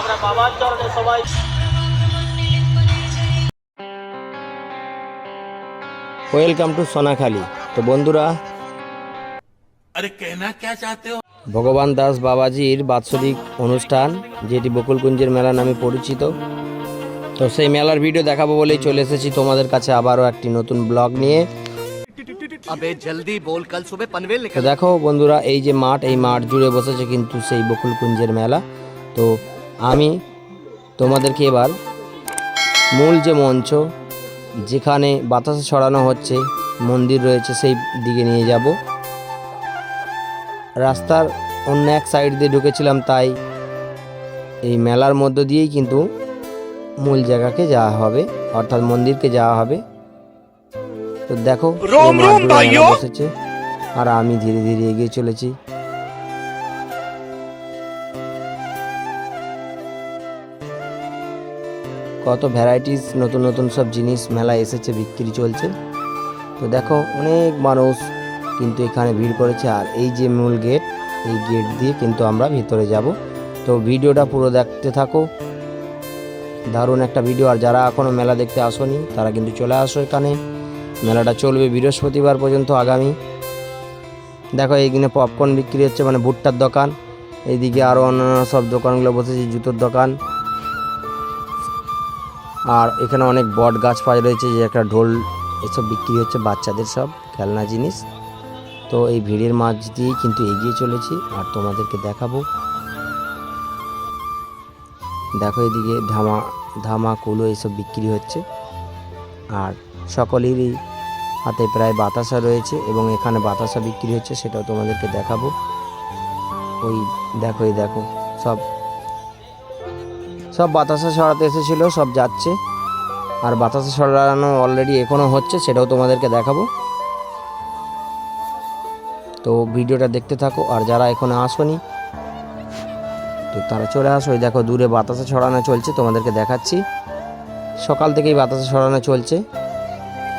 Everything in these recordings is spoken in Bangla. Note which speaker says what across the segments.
Speaker 1: আমরা বাবার চরণে সবাই ওয়েলকাম টু সোনাখালি তো বন্ধুরা
Speaker 2: আরে কেনা কে চাতে
Speaker 1: ভগবান দাস বাবাজির বাৎসরিক অনুষ্ঠান যেটি বকুলকুঞ্জের মেলা নামে পরিচিত। তো সেই মেলার ভিডিও দেখাবো বলেই চলে এসেছি তোমাদের কাছে আবারও একটি নতুন ব্লগ নিয়ে।
Speaker 3: আবে জলদি বল কাল
Speaker 1: সুবে
Speaker 3: পানভেল
Speaker 1: দেখো বন্ধুরা এই যে মাঠ এই মাঠ জুড়ে বসেছে কিন্তু সেই বকুলকুঞ্জের মেলা। তো আমি তোমাদেরকে এবার মূল যে মঞ্চ যেখানে বাতাসে ছড়ানো হচ্ছে মন্দির রয়েছে সেই দিকে নিয়ে যাব। রাস্তার অন্য এক সাইড দিয়ে ঢুকেছিলাম তাই এই মেলার মধ্য দিয়েই কিন্তু মূল জায়গাকে যাওয়া হবে অর্থাৎ মন্দিরকে যাওয়া হবে। তো দেখো বসেছে আর আমি ধীরে ধীরে এগিয়ে চলেছি। কত ভ্যারাইটিস নতুন নতুন সব জিনিস মেলায় এসেছে, বিক্রি চলছে। তো দেখো, অনেক মানুষ কিন্তু এখানে ভিড় করেছে। আর এই যে মূল গেট এই গেট দিয়ে কিন্তু আমরা ভিতরে যাব। তো ভিডিওটা পুরো দেখতে থাকো। দারুণ একটা ভিডিও আর যারা এখনও মেলা দেখতে আসোনি, তারা কিন্তু চলে আসো এখানে। মেলাটা চলবে বৃহস্পতিবার পর্যন্ত আগামী। দেখো, এইখানে পপকর্ন বিক্রি হচ্ছে মানে ভুট্টার দোকান। এইদিকে আরও অন্যান্য সব দোকানগুলো বসেছে, জুতোর দোকান। আর এখানে অনেক বট গাছ পাওয়া রয়েছে, যে একটা ঢোল এসব বিক্রি হচ্ছে বাচ্চাদের সব, খেলনা জিনিস। তো এই ভিড়ের মাঝ দিয়েই কিন্তু এগিয়ে চলেছি, আর তোমাদেরকে দেখাবো। দেখো এদিকে ধামা ধামা কুলো এসব বিক্রি হচ্ছে, আর সকলেরই হাতে প্রায় বাতাসা রয়েছে, এবং এখানে বাতাসা বিক্রি হচ্ছে, সেটাও তোমাদেরকে দেখাবো। ওই দেখো, এই দেখো, সব সব বাতাসা ছড়াতে এসেছিল, সব যাচ্ছে। আর বাতাসা ছড়ানো অলরেডি এখনও হচ্ছে, সেটাও তোমাদেরকে দেখাবো। তো ভিডিওটা দেখতে থাকো, আর যারা এখনও আসোনি, তো তারা চলে আসো। ওই দেখো, দূরে বাতাসা ছড়ানো চলছে, তোমাদেরকে দেখাচ্ছি। সকাল থেকেই বাতাসা ছড়ানো চলছে।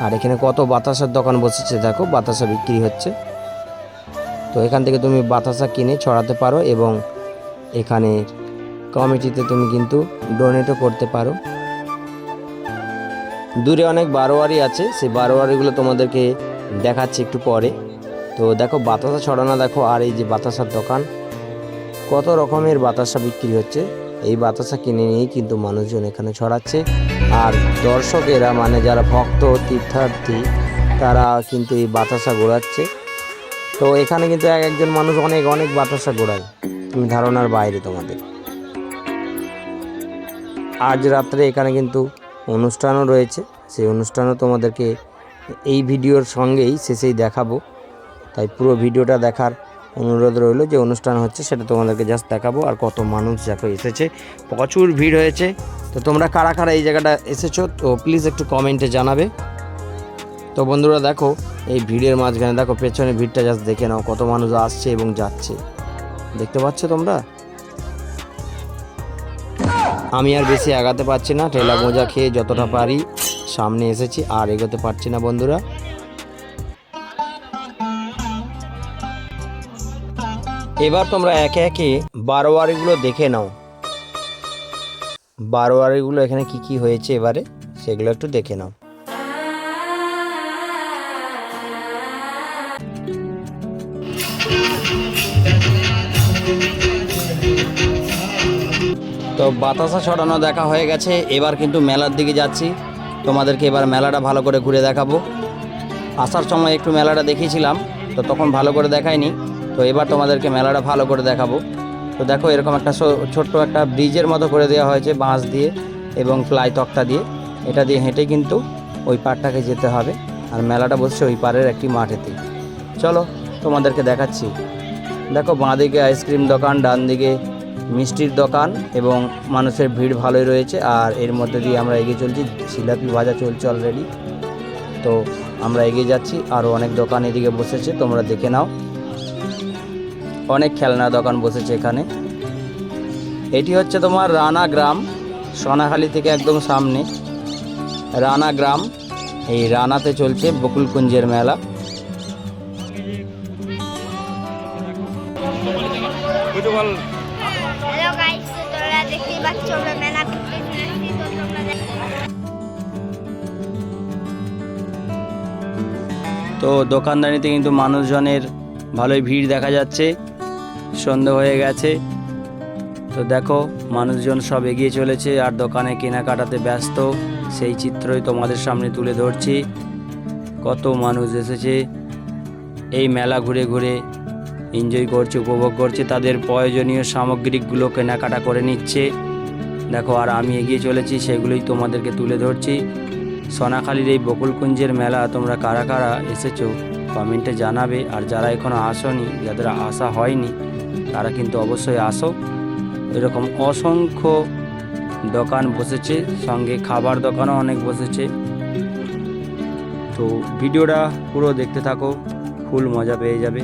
Speaker 1: আর এখানে কত বাতাসার দোকান বসেছে, দেখো, বাতাসা বিক্রি হচ্ছে। তো এখান থেকে তুমি বাতাসা কিনে ছড়াতে পারো এবং এখানে কমিটিতে তুমি কিন্তু ডোনেটও করতে পারো। দূরে অনেক বারোয়ারি আছে, সেই বারোয়ারিগুলো তোমাদেরকে দেখাচ্ছি একটু পরে। তো দেখো, বাতাসা ছড়ানো, দেখো, আর এই যে বাতাসার দোকান, কত রকমের বাতাসা বিক্রি হচ্ছে। এই বাতাসা কিনে নিয়েই কিন্তু মানুষজন এখানে ছড়াচ্ছে। আর দর্শকেরা মানে যারা ভক্ত, তীর্থার্থী, তারা কিন্তু এই বাতাসা ঘোরাচ্ছে। তো এখানে কিন্তু এক একজন মানুষ অনেক অনেক বাতাসা ঘোরায়। তুমি ধারণার বাইরে তোমাদের। আজ রাত্রে এখানে কিন্তু অনুষ্ঠানও রয়েছে। সেই অনুষ্ঠানও তোমাদেরকে এই ভিডিওর সঙ্গেই শেষেই দেখাবো। তাই পুরো ভিডিওটা দেখার অনুরোধ রইল যে অনুষ্ঠান হচ্ছে সেটা তোমাদেরকে জাস্ট দেখাবো। আর কত মানুষ দেখো এসেছে, প্রচুর ভিড় হয়েছে। তো তোমরা কারা কারা এই জায়গাটা এসেছ, তো প্লিজ একটু কমেন্টে জানাবে। তো বন্ধুরা দেখো, এই ভিড়ের মাঝখানে দেখো, পেছনে ভিড়টা জাস্ট দেখে নাও, কত মানুষ আসছে এবং যাচ্ছে। দেখতে পাচ্ছ তোমরা? আমি আর বেশি আগাতে পারছি না, ঠেলা মোজা খেয়ে যতটা পারি সামনে এসেছি, আর এগোতে পারছি না বন্ধুরা। এবার তোমরা একে একে বারোয়ারিগুলো দেখে নাও। বারোয়ারিগুলো এখানে কি কি হয়েছে এবারে, সেগুলো একটু দেখে নাও। তো বাতাসা ছড়ানো দেখা হয়ে গেছে। এবার কিন্তু মেলার দিকে যাচ্ছি। তোমাদেরকে এবার মেলাটা ভালো করে ঘুরে দেখাবো। আসার সময় একটু মেলাটা দেখিয়েছিলাম, তো তখন ভালো করে দেখাইনি তো এবার তোমাদেরকে মেলাটা ভালো করে দেখাবো। তো দেখো এরকম একটা ছোট্ট একটা ব্রিজের মতো করে দেওয়া হয়েছে বাঁশ দিয়ে এবং প্লাই তক্তা দিয়ে। এটা দিয়ে হেঁটে কিন্তু ওই পাড়টাকে যেতে হবে। আর মেলাটা বসছে ওই পাড়ের একটি মাঠেতে। চলো তোমাদেরকে দেখাচ্ছি। দেখো বাঁদিকে আইসক্রিম দোকান ডান দিকে মিষ্টির দোকান এবং মানুষের ভিড় ভালোই রয়েছে আর এর মধ্যে দিয়ে আমরা এগিয়ে চলছি। জিলাপি ভাজা চলছে অলরেডি তো আমরা এগিয়ে যাচ্ছি। আরও অনেক দোকান এদিকে বসেছে, তোমরা দেখে নাও। অনেক খেলনা দোকান বসেছে এখানে। এটি হচ্ছে তোমার রানা গ্রাম, সোনাখালি থেকে একদম সামনে। রানা গ্রাম, এই রানাতে চলছে বকুলকুঞ্জের মেলা।
Speaker 4: হ্যালো তো
Speaker 1: দোকানদারিতে কিন্তু মানুষজনের ভালোই ভিড় দেখা যাচ্ছে, সন্ধে হয়ে গেছে। তো দেখো, মানুষজন সব এগিয়ে চলেছে, আর দোকানে কেনাকাটাতে ব্যস্ত, সেই চিত্রই তোমাদের সামনে তুলে ধরছি। কত মানুষ এসেছে, এই মেলা ঘুরে ঘুরে এনজয় করছে, উপভোগ করছে, তাদের প্রয়োজনীয় সামগ্রীগুলো কেনাকাটা করে নিচ্ছে। দেখো, আর আমি এগিয়ে চলেছি, সেগুলোই তোমাদেরকে তুলে ধরছি। সোনাখালীর এই বকুলকুঞ্জের মেলা তোমরা কারা কারা এসেছ কমেন্টে জানাবে, আর যারা এখনও আসোনি, যাদের আসা হয়নি, তারা কিন্তু অবশ্যই আসো। এরকম অসংখ্য দোকান বসেছে, সঙ্গে খাবার দোকানও অনেক বসেছে। তো ভিডিওটা পুরো দেখতে থাকো, ফুল মজা পেয়ে যাবে।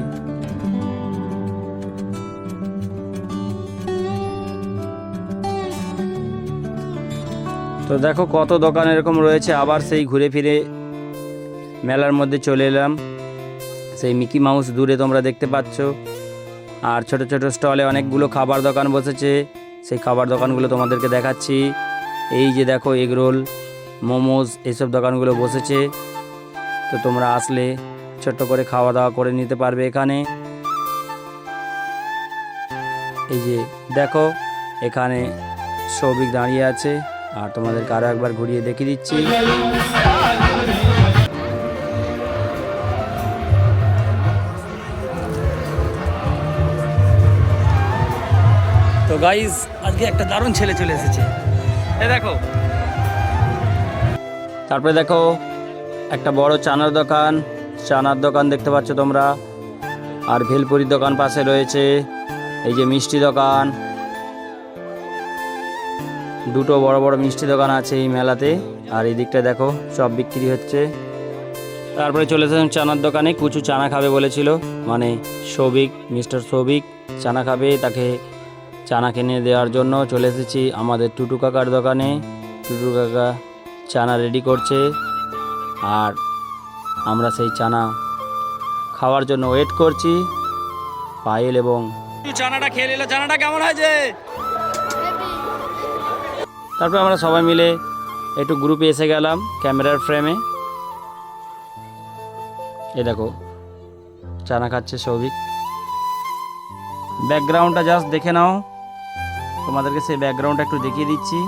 Speaker 1: তো দেখো কত দোকান এরকম রয়েছে, আবার সেই ঘুরে ফিরে মেলার মধ্যে চলে এলাম। সেই মিকি মাউস দূরে তোমরা দেখতে পাচ্ছ। আর ছোট ছোট স্টলে অনেকগুলো খাবার দোকান বসেছে। সেই খাবার দোকানগুলো তোমাদেরকে দেখাচ্ছি। এই যে দেখো এগরোল মোমোজ এইসব দোকানগুলো বসেছে। তো তোমরা আসলে ছোট্ট করে খাওয়া দাওয়া করে নিতে পারবে এখানে। এই যে দেখো, এখানে সৌভিক দাঁড়িয়ে আছে। আর তোমাদেরকে আরও একবার ঘুরিয়ে দেখিয়ে দিচ্ছি। তো গাইজ আজকে একটা দারুণ ছেলে চলে এসেছে। এ দেখো। তারপরে দেখো একটা বড় চানার দোকান। চানার দোকান দেখতে পাচ্ছ তোমরা। আর ভেলপুরির দোকান পাশে রয়েছে। এই যে মিষ্টি দোকান। দুটো বড় বড় মিষ্টি দোকান আছে এই মেলাতে। আর এই দিকটা দেখো, সব বিক্রি হচ্ছে। তারপরে চলে এসেছিলাম চানার দোকানে, কুচু চানা খাবে বলেছিল। মানে সৌভিক, মিস্টার সৌভিক চানা খাবে তাকে চানা কিনে দেওয়ার জন্য চলে এসেছি আমাদের টুটু কাকার দোকানে। টুটু কাকা চানা রেডি করছে। আর আমরা সেই চানা খাওয়ার জন্য ওয়েট করছি। পায়েল এবং চানাটা খেয়ে নিল। চানাটা কেমন হয়েছে? তারপর আমরা সবাই মিলে একটু গ্রুপে এসে গেলাম ক্যামেরার ফ্রেমে এ দেখো, চানা খাচ্ছে সৌভিক। ব্যাকগ্রাউন্ডটা জাস্ট দেখে নাও। তোমাদেরকে সেই ব্যাকগ্রাউন্ডটা একটু দেখিয়ে দিচ্ছি।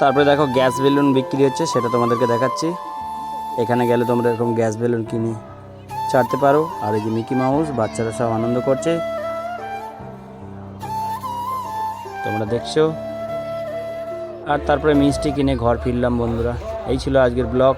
Speaker 1: তারপরে দেখো গ্যাস বেলুন বিক্রি হচ্ছে, সেটা তোমাদেরকে দেখাচ্ছি। এখানে গেলে তোমরা এরকম গ্যাস বেলুন কিনে ছাড়তে পারো। আর এই যে মিকি মাউস, বাচ্চারা সব আনন্দ করছে। তোমরা দেখছ? আর তারপরে মিষ্টি কিনে ঘর ফিরলাম বন্ধুরা। এই ছিল আজকের ব্লগ।